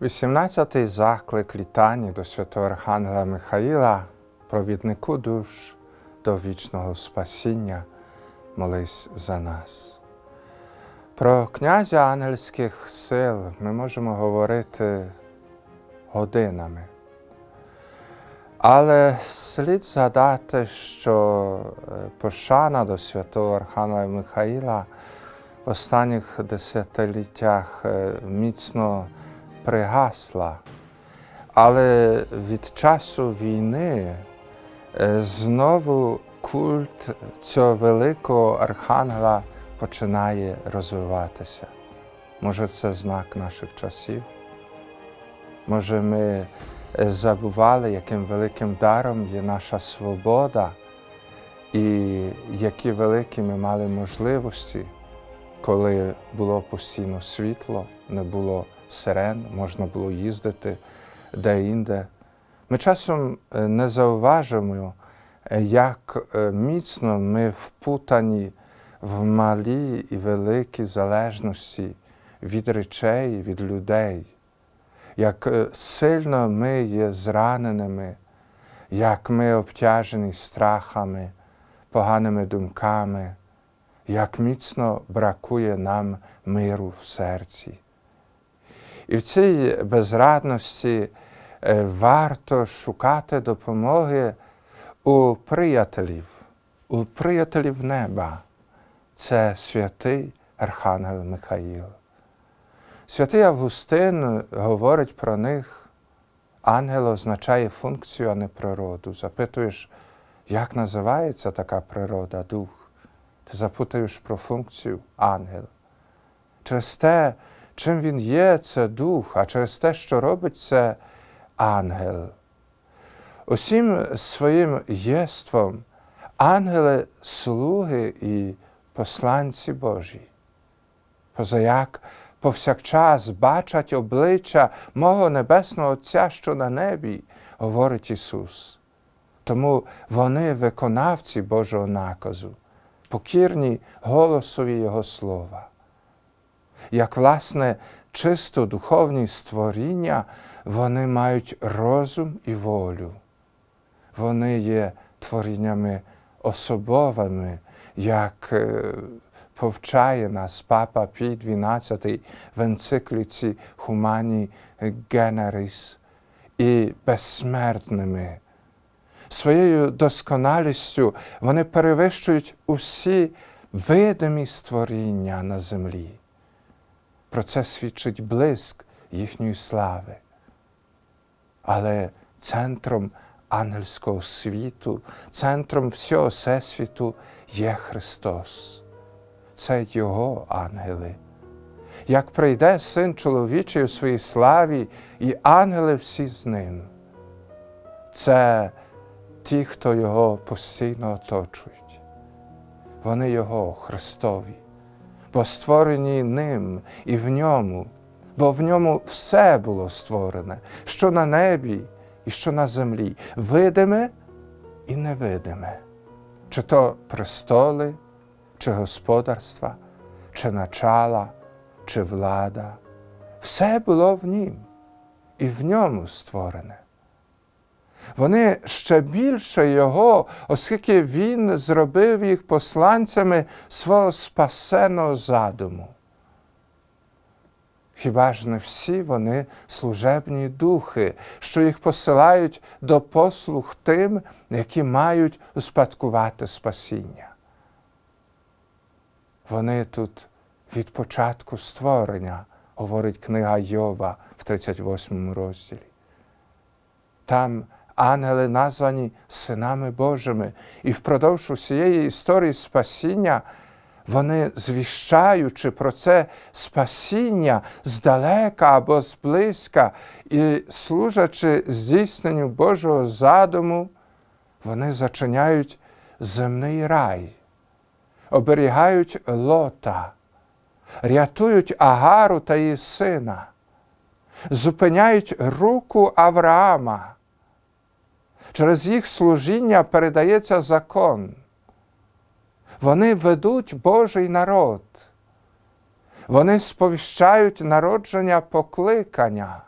18-й заклик літання до святого Архангела Михаїла, провіднику душ до вічного спасіння, молись за нас. Про князя ангельських сил ми можемо говорити годинами. Але слід згадати, що е, пошана до святого Архангела Михаїла в останніх десятиліттях е, міцно пригасла. Але від часу війни е, знову культ цього великого архангела починає розвиватися. Може, це знак наших часів? Може, ми е, забували, яким великим даром є наша свобода, і які великі ми мали можливості, коли було постійно світло, не було сирен, можна було їздити де-інде. Ми часом е, не зауважуємо, е, як е, міцно ми впутані в малі і великі залежності від речей, від людей, як сильно ми є зраненими, як ми обтяжені страхами, поганими думками, як міцно бракує нам миру в серці. І в цій безрадності е, варто шукати допомоги у приятелів, у приятелів неба. Це святий Архангел Михаїл. Святий Августин говорить про них. Ангел означає функцію, а не природу. Запитуєш, як називається така природа, дух. Ти запитуєш про функцію ангел. Через те, чим він є, це дух, а через те, що робить це ангел. Усім своїм єством ангели слуги і посланці Божі. Позаяк повсякчас бачать обличчя мого Небесного Отця, що на небі, говорить Ісус. Тому вони виконавці Божого наказу, покірні голосові Його Слова. Як, власне, чисто духовні створіння, вони мають розум і волю. Вони є творіннями особовими, як е, повчає нас Папа Пій XII в енцикліці Humani Generis і безсмертними. Своєю досконалістю вони перевищують усі видимі створіння на землі. Про це свідчить блиск їхньої слави. Але центром ангельського світу, центром всього всесвіту є Христос. Це Його ангели. Як прийде син чоловічий у своїй славі, і ангели всі з ним. Це ті, хто Його постійно оточують. Вони Його Христові, бо створені ним і в ньому, бо в ньому все було створене, що на небі і що на землі, видиме і невидиме, чи то престоли, чи господарства, чи начала, чи влада. Все було в нім і в ньому створене. Вони ще більше Його, оскільки Він зробив їх посланцями свого спасеного задуму. Хіба ж не всі вони служебні духи, що їх посилають до послуг тим, які мають успадкувати спасіння? Вони тут від початку створення, говорить книга Йова в 38 розділі. Там ангели названі синами Божими, і впродовж усієї історії спасіння вони, звіщаючи про це спасіння здалека або зблизька і служачи здійсненню Божого задуму, вони зачиняють земний рай, оберігають лота, рятують Агару та її сина, зупиняють руку Авраама. Через їх служіння передається закон. Вони ведуть Божий народ. Вони сповіщають народження покликання.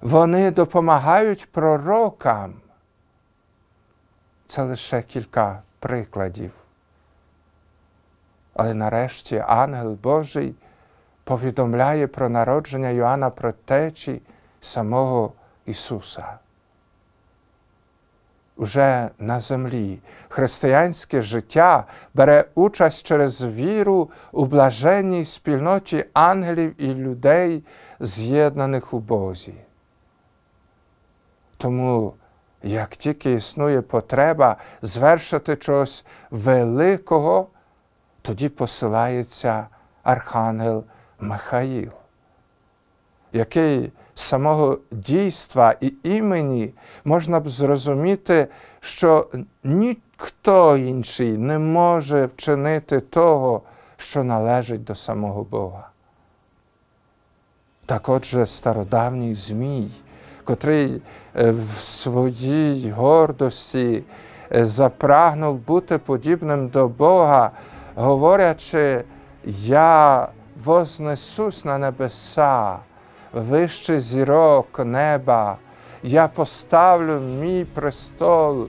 вони допомагають пророкам. Це лише кілька прикладів. Але нарешті ангел Божий повідомляє про народження Йоанна Протечі самого Ісуса. Уже на землі християнське життя бере участь через віру у блаженній спільноті ангелів і людей, з'єднаних у Бозі. Тому, як тільки існує потреба звершити чогось великого, тоді посилається Архангел Михаїл, який з самого дійства і імені можна б зрозуміти, що ніхто інший не може вчинити того, що належить до самого Бога. Так отже, стародавній Змій, котрий е, в своїй гордості е, запрагнув бути подібним до Бога, говорячи, я вознесусь на небеса, вище зірок неба, я поставлю мій престол,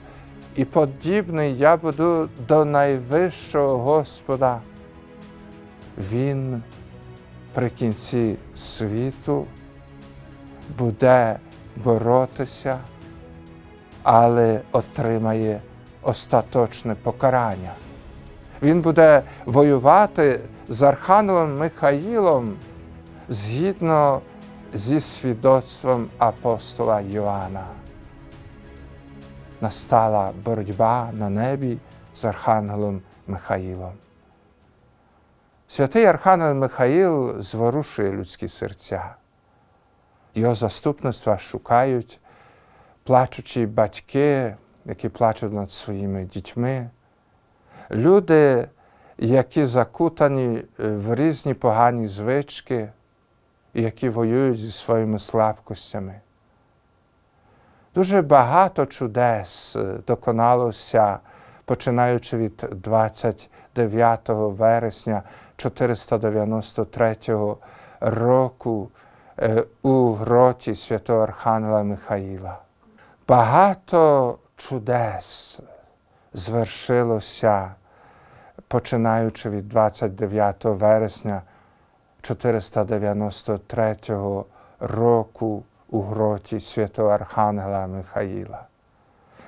і подібний я буду до найвищого Господа. Він при кінці світу буде боротися, але отримає остаточне покарання. Він буде воювати з Архангелом Михаїлом згідно зі свідоцтвом апостола Йоанна. Настала боротьба на небі з Архангелом Михаїлом. Святий Архангел Михаїл зворушує людські серця. Його заступництва шукають плачучі батьки, які плачуть над своїми дітьми, люди, які закутані в різні погані звички, які воюють зі своїми слабкостями. Дуже багато чудес доконалося, починаючи від 29 вересня 493 року у гроті святого Архангела Михаїла. Багато чудес звершилося, починаючи від 29 вересня 493 року у гроті святого Архангела Михаїла.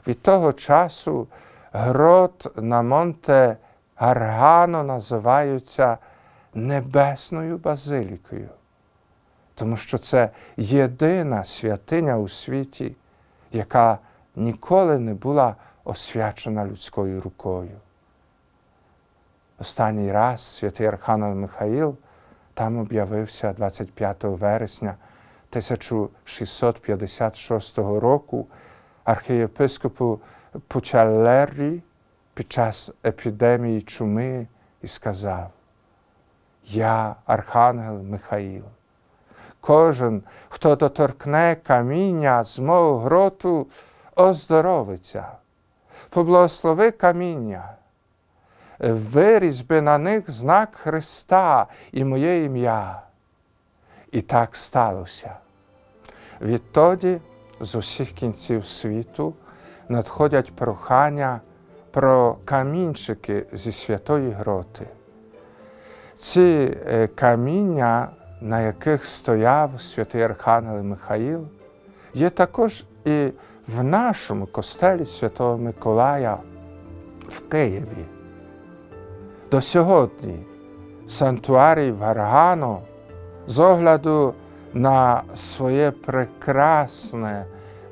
Від того часу грот на Монте Гаргано називаються Небесною Базилікою, тому що це єдина святиня у світі, яка ніколи не була освячена людською рукою. Останній раз святий Архангел Михаїл там об'явився 25 вересня 1656 року архієпископу Пучалеррі під час епідемії чуми і сказав: Я Архангел Михаїл. Кожен, хто доторкне каміння з мого гроту, оздоровиться, поблагослови каміння, вирізьби на них знак Христа і моє ім'я. І так сталося. Відтоді з усіх кінців світу надходять прохання про камінчики зі святої гроти. Ці каміння, на яких стояв святий Архангел Михаїл, є також і в нашому костелі Святого Миколая в Києві. До сьогодні санктуарій Гаргано з огляду на своє прекрасне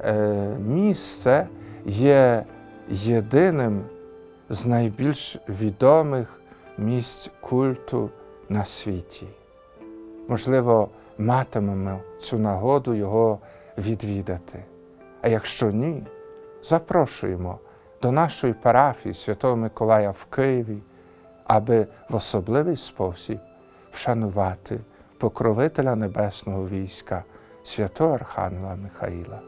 е, місце є єдиним з найбільш відомих місць культу на світі. Можливо, матимемо цю нагоду його відвідати. А якщо ні, запрошуємо до нашої парафії Святого Миколая в Києві, аби в особливий спосіб вшанувати покровителя небесного війська, святого Архангела Михаїла.